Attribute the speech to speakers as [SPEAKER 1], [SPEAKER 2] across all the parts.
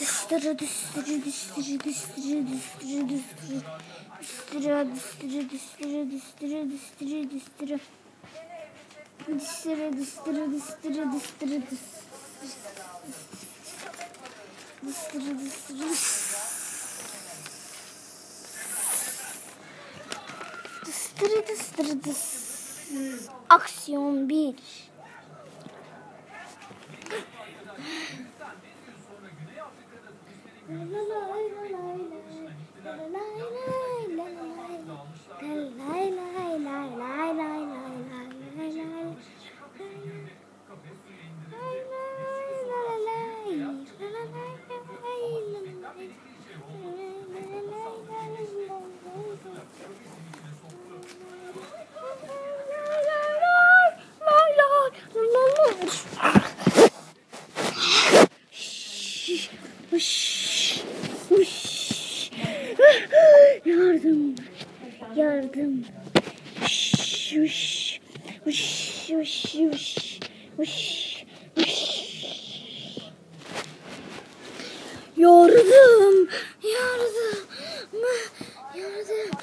[SPEAKER 1] Dışarı dışarı dışarı dışarı dışarı dışarı Oxion Beach. Aksiyon 1 Yardım. Yardım. Uş, uş, uş, uş, uş, uş, uş. Yardım. Yardım. Yardım.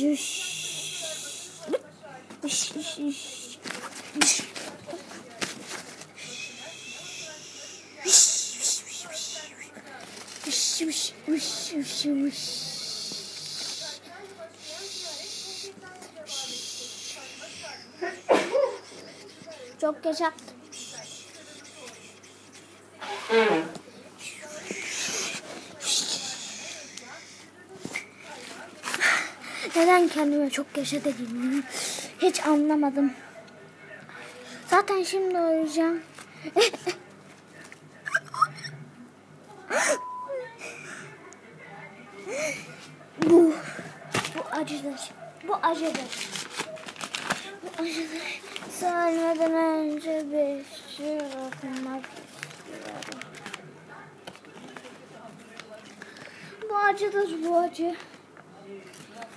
[SPEAKER 1] Çok yaşa. Neden kendime çok yaşa dediğimi hiç anlamadım. Zaten şimdi uyuyacağım. bu, bu acıdır. Bu acıdır. Bu acıdır. Söylemeden önce bir şey okumak istiyorum. Bu acıdır bu acı.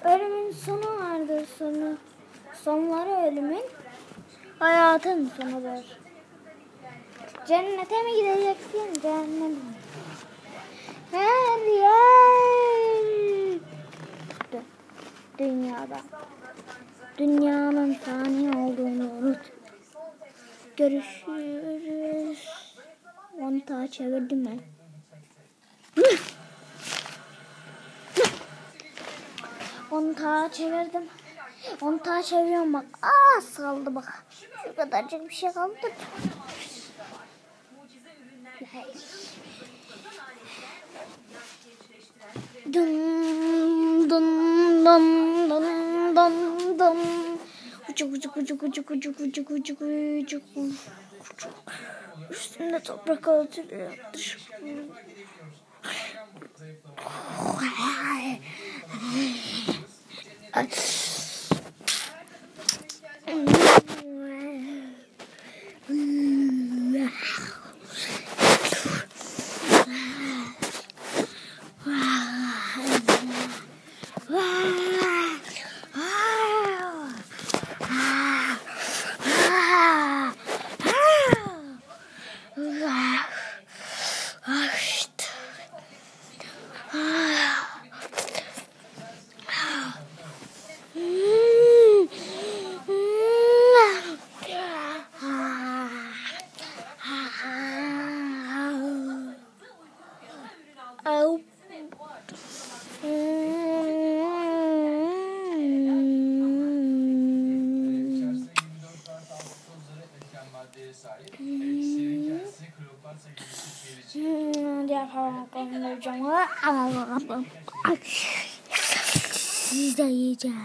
[SPEAKER 1] Ölümün sonu vardır sonu. Sonları ölümün hayatın sonudur. Cennete mi gideceksin cehenneme mi? Her yer dü- dünyada. Dünyanın fani olduğunu unut. Görüşürüz. Montağı çevirdim ben. Montağı çevirdim. Montağı çeviriyorum bak. Aa saldı bak. Şu kadarcık bir şey kaldı. Dın dın dın dın dın dın. Ucuk ucuk ucuk ucuk ucuk ucuk ucuk ucuk ucuk. Üstünde toprak örtülü. Ay. I, Hmm, diğer parmaklarımı vereceğim. Siz de yiyeceğim.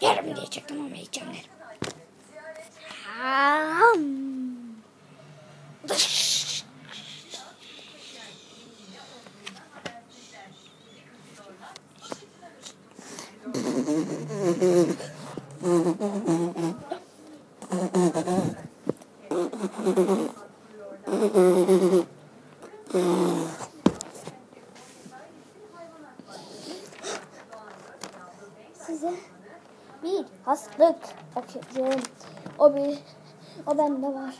[SPEAKER 1] Yarım diyecektim ama yiyeceğim derim. Ham. Size bir hastalık okuyacağım. O bir, o bende var.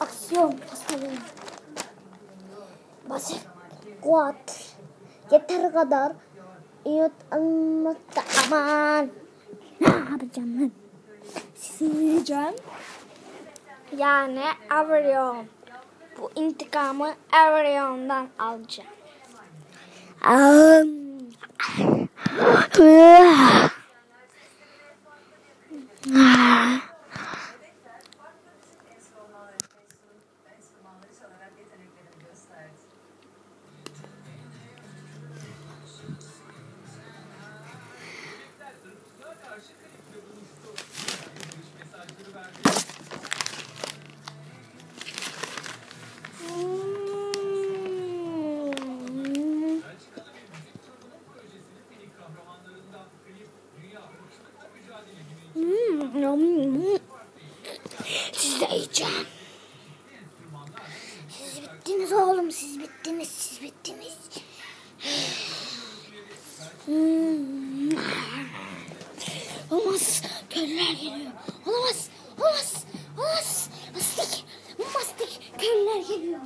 [SPEAKER 1] Aksiyon hastalığı. Basit, kuat, yeter kadar yut anlattı aman. Ne yapacağım ben? Sizi yiyeceğim. Yani Avryon. Bu intikamı Avryon'dan alacağım. Siz de yiyeceğim. Siz bittiniz oğlum. Siz bittiniz. Siz bittiniz. Hmm. Olmaz. Köylüler geliyor. Olamaz. Olamaz. Olamaz. Mastik. Mastik. Köylüler geliyor.